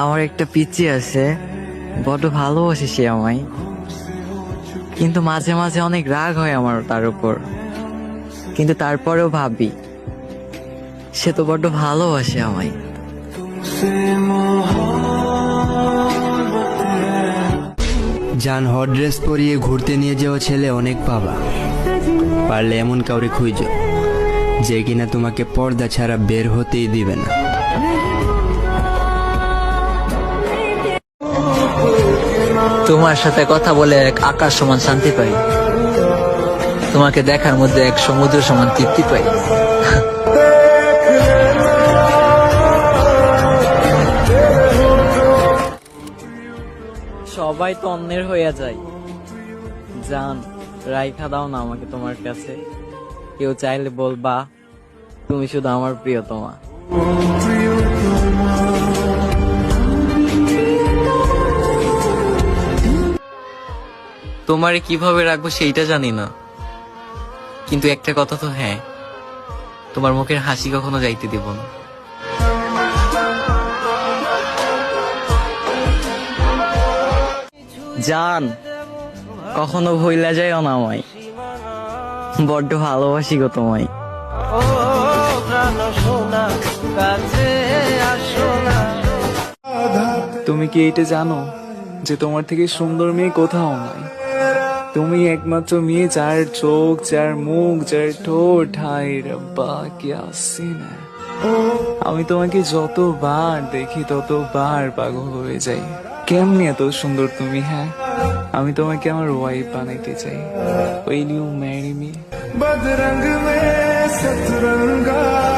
আমার একটা পিচি আছে। বড্ড ভালোবাসে সে আমায়। কিন্তু মাঝে মাঝে অনেক রাগ হয় আমার তার উপর। কিন্তু তারপরেও ভাবি, সে তো বড্ড ভালোবাসে আমায়। যান হট ড্রেস পরিয়ে ঘুরতে নিয়ে যাওয়া ছেলে, অনেক পাবা পারলে এমন কাউরে খুঁজো, যে কিনা তোমাকে পর্দা ছাড়া বের হতেই দিবে না। তোমার সাথে কথা বলে এক আকাশ সমান শান্তি পাই। তোমাকে দেখার মধ্যে এক সমুদ্র সমান তৃপ্তি পাই। সবাই তো অন্যের হইয়া যায়। জান, রাইখা দাও না আমাকে তোমার কাছে। কেউ চাইলে বলবা, তুমি শুধু আমার প্রিয়তমা। তোমারে কীভাবে রাখব সেইটা জানি না। কিন্তু একটা কথা তো হ্যাঁ তোমার মুখের হাসি কখনো যাইতে দেব না। জান কখনো ভইলা যাইও না আমায়। বড্ড ভালোবাসি গো তোমায়। তুমি কি এইটা জানো যে তোমার থেকে সুন্দর মেয়ে কোথাও নাই? তুমি একমাত্র মেয়ে যার চোখ, যার মুখ, যার ঠোঁট। হাই রব্বা, কে না হ্যাঁ। আমি তোমাকে যতবার দেখি, ততবার পাগল হয়ে যাই। কেমনি এত সুন্দর তুমি হ্যাঁ? আমি তোমাকে আমার ওয়াইফ বানাইতে চাই। ওই নিউ ম্যারি মি বদরঙ্গ মে সতরঙ্গা।